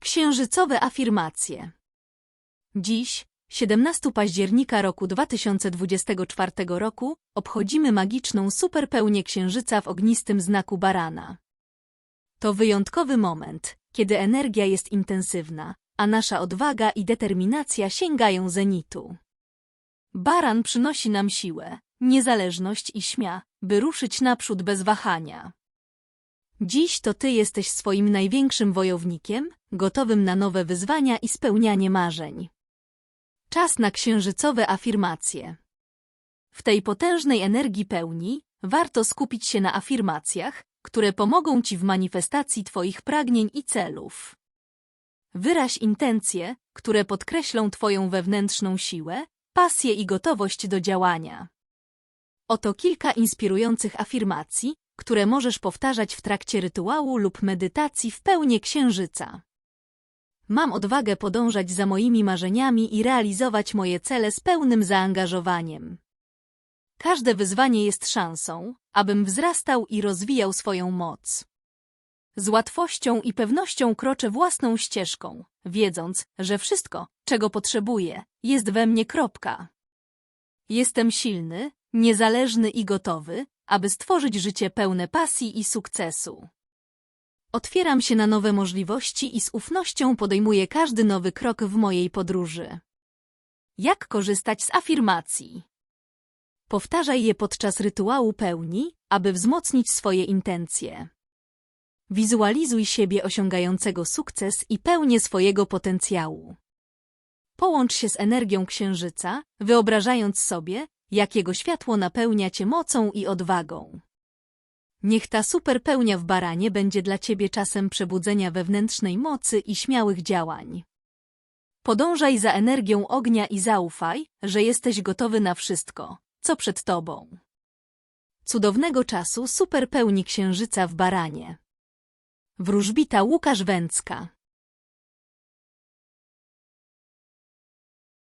Księżycowe afirmacje. Dziś, 17 października roku 2024 roku, obchodzimy magiczną superpełnię księżyca w ognistym znaku barana. To wyjątkowy moment, kiedy energia jest intensywna, a nasza odwaga i determinacja sięgają zenitu. Baran przynosi nam siłę, niezależność i śmia, by ruszyć naprzód bez wahania. Dziś to ty jesteś swoim największym wojownikiem, gotowym na nowe wyzwania i spełnianie marzeń. Czas na księżycowe afirmacje. W tej potężnej energii pełni warto skupić się na afirmacjach, które pomogą ci w manifestacji twoich pragnień i celów. Wyraź intencje, które podkreślą twoją wewnętrzną siłę, pasję i gotowość do działania. Oto kilka inspirujących afirmacji, które możesz powtarzać w trakcie rytuału lub medytacji w pełni księżyca. Mam odwagę podążać za moimi marzeniami i realizować moje cele z pełnym zaangażowaniem. Każde wyzwanie jest szansą, abym wzrastał i rozwijał swoją moc. Z łatwością i pewnością kroczę własną ścieżką, wiedząc, że wszystko, czego potrzebuję, jest we mnie kropka. Jestem silny, niezależny i gotowy, aby stworzyć życie pełne pasji i sukcesu. Otwieram się na nowe możliwości i z ufnością podejmuję każdy nowy krok w mojej podróży. Jak korzystać z afirmacji? Powtarzaj je podczas rytuału pełni, aby wzmocnić swoje intencje. Wizualizuj siebie osiągającego sukces i pełnię swojego potencjału. Połącz się z energią księżyca, wyobrażając sobie, jak jego światło napełnia cię mocą i odwagą. Niech ta superpełnia w baranie będzie dla ciebie czasem przebudzenia wewnętrznej mocy i śmiałych działań. Podążaj za energią ognia i zaufaj, że jesteś gotowy na wszystko, co przed tobą. Cudownego czasu superpełni księżyca w baranie. Wróżbita Łukasz Węcka